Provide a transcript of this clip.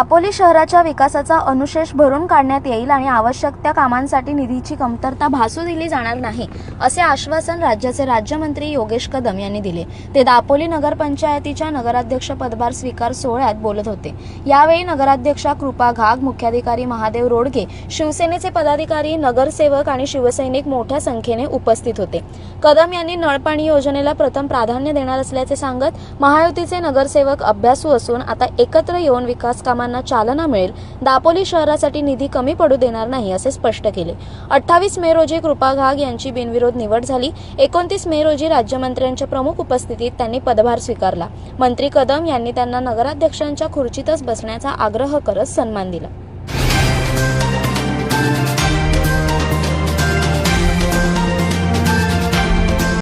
दापोली शहराच्या विकासाचा अनुशेष भरून काढण्यात येईल आणि आवश्यक त्या कामांसाठी निधीची कमतरता भासू दिली जाणार नाही असे आश्वासन राज्याचे राज्यमंत्री योगेश कदम यांनी दिले. ते दापोली नगरपंचायतीच्या नगराध्यक्ष पदभार स्वीकार सोहळ्यात बोलत होते. यावेळी नगराध्यक्षा कृपा घाग मुख्याधिकारी महादेव रोडगे शिवसेनेचे पदाधिकारी नगरसेवक आणि शिवसैनिक मोठ्या संख्येने उपस्थित होते. कदम यांनी नळपाणी योजनेला प्रथम प्राधान्य देणार असल्याचे सांगत महायुतीचे नगरसेवक अभ्यासू असून आता एकत्र येऊन विकास कामांना चालना मिळेल दापोली शहरासाठी निधी कमी पडू देणार नाही असे स्पष्ट केले. अठ्ठावीस मे रोजी कृपा घाग यांची बिनविरोध निवड झाली. एकोणतीस मे रोजी राज्यमंत्र्यांच्या प्रमुख उपस्थितीत त्यांनी पदभार स्वीकारला. मंत्री कदम यांनी त्यांना नगराध्यक्षांच्या खुर्चीतच बसण्याचा आग्रह करत सन्मान दिला.